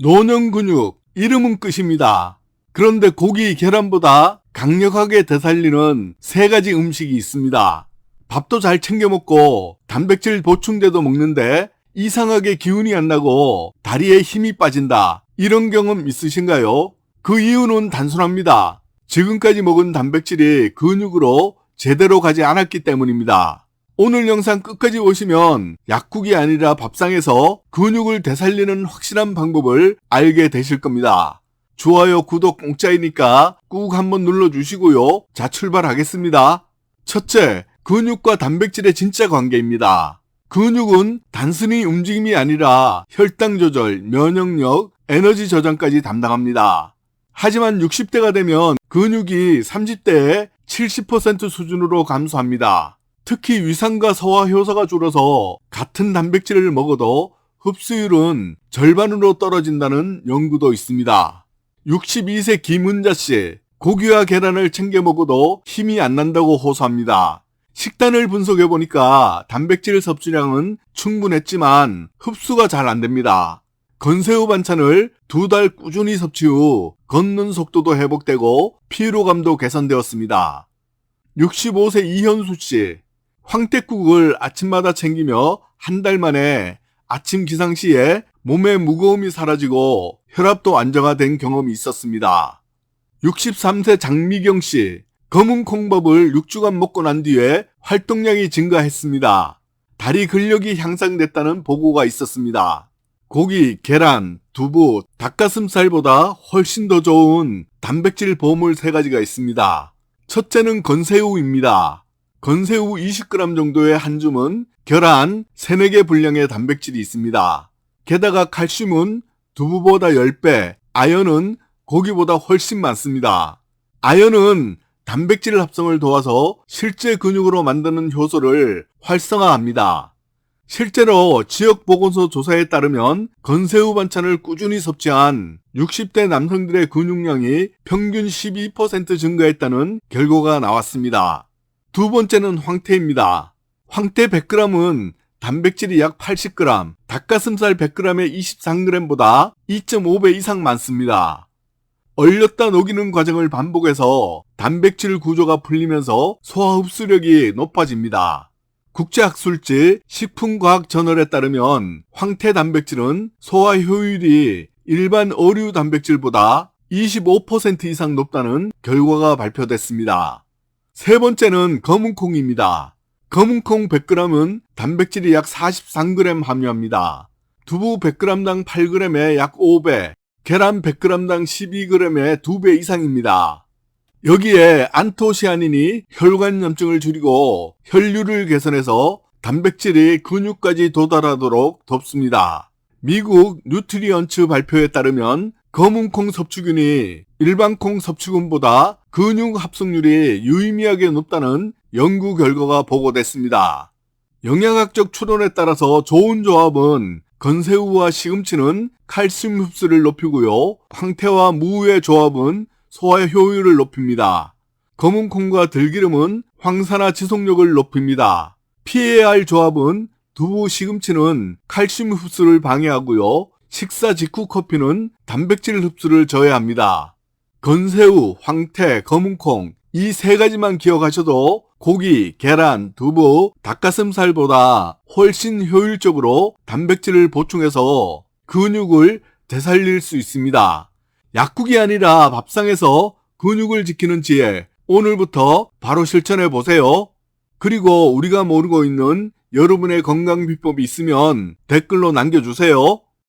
노년 근육, 이름은 끝입니다. 그런데 고기, 계란보다 강력하게 되살리는 세 가지 음식이 있습니다. 밥도 잘 챙겨 먹고 단백질 보충제도 먹는데 이상하게 기운이 안 나고 다리에 힘이 빠진다. 이런 경험 있으신가요? 그 이유는 단순합니다. 지금까지 먹은 단백질이 근육으로 제대로 가지 않았기 때문입니다. 오늘 영상 끝까지 보시면 약국이 아니라 밥상에서 근육을 되살리는 확실한 방법을 알게 되실 겁니다. 좋아요, 구독 공짜이니까 꾹 한번 눌러주시고요. 자, 출발하겠습니다. 첫째, 근육과 단백질의 진짜 관계입니다. 근육은 단순히 움직임이 아니라 혈당 조절, 면역력, 에너지 저장까지 담당합니다. 하지만 60대가 되면 근육이 30대에 70% 수준으로 감소합니다. 특히 위산과 소화 효소가 줄어서 같은 단백질을 먹어도 흡수율은 절반으로 떨어진다는 연구도 있습니다. 62세 김은자 씨, 고기와 계란을 챙겨 먹어도 힘이 안 난다고 호소합니다. 식단을 분석해 보니까 단백질 섭취량은 충분했지만 흡수가 잘 안 됩니다. 건새우 반찬을 두 달 꾸준히 섭취 후 걷는 속도도 회복되고 피로감도 개선되었습니다. 65세 이현수 씨, 황태국을 아침마다 챙기며 한 달 만에 아침 기상 시에 몸의 무거움이 사라지고 혈압도 안정화된 경험이 있었습니다. 63세 장미경 씨, 검은 콩밥을 6주간 먹고 난 뒤에 활동량이 증가했습니다. 다리 근력이 향상됐다는 보고가 있었습니다. 고기, 계란, 두부, 닭가슴살보다 훨씬 더 좋은 단백질 보물 세 가지가 있습니다. 첫째는 건새우입니다. 건새우 20g 정도의 한 줌은 계란 3, 4개 분량의 단백질이 있습니다. 게다가 칼슘은 두부보다 10배, 아연은 고기보다 훨씬 많습니다. 아연은 단백질 합성을 도와서 실제 근육으로 만드는 효소를 활성화합니다. 실제로 지역보건소 조사에 따르면 건새우 반찬을 꾸준히 섭취한 60대 남성들의 근육량이 평균 12% 증가했다는 결과가 나왔습니다. 두 번째는 황태입니다. 황태 100g은 단백질이 약 80g, 닭가슴살 100g에 23g보다 2.5배 이상 많습니다. 얼렸다 녹이는 과정을 반복해서 단백질 구조가 풀리면서 소화 흡수력이 높아집니다. 국제학술지 식품과학저널에 따르면 황태 단백질은 소화 효율이 일반 어류 단백질보다 25% 이상 높다는 결과가 발표됐습니다. 세 번째는 검은콩입니다. 검은콩 100g은 단백질이 약 43g 함유합니다. 두부 100g당 8g에 약 5배, 계란 100g당 12g의 2배 이상입니다. 여기에 안토시아닌이 혈관염증을 줄이고 혈류를 개선해서 단백질이 근육까지 도달하도록 돕습니다. 미국 뉴트리언츠 발표에 따르면 검은콩 섭취균이 일반 콩 섭취균보다 근육 합성률이 유의미하게 높다는 연구 결과가 보고됐습니다. 영양학적 추론에 따라서 좋은 조합은 건새우와 시금치는 칼슘 흡수를 높이고요. 황태와 무의 조합은 소화 효율을 높입니다. 검은 콩과 들기름은 황산화 지속력을 높입니다. 할 조합은 두부 시금치는 칼슘 흡수를 방해하고요. 식사 직후 커피는 단백질 흡수를 저해합니다. 건새우, 황태, 검은콩 이 세 가지만 기억하셔도 고기, 계란, 두부, 닭가슴살보다 훨씬 효율적으로 단백질을 보충해서 근육을 되살릴 수 있습니다. 약국이 아니라 밥상에서 근육을 지키는 지혜 오늘부터 바로 실천해 보세요. 그리고 우리가 모르고 있는 여러분의 건강 비법이 있으면 댓글로 남겨주세요.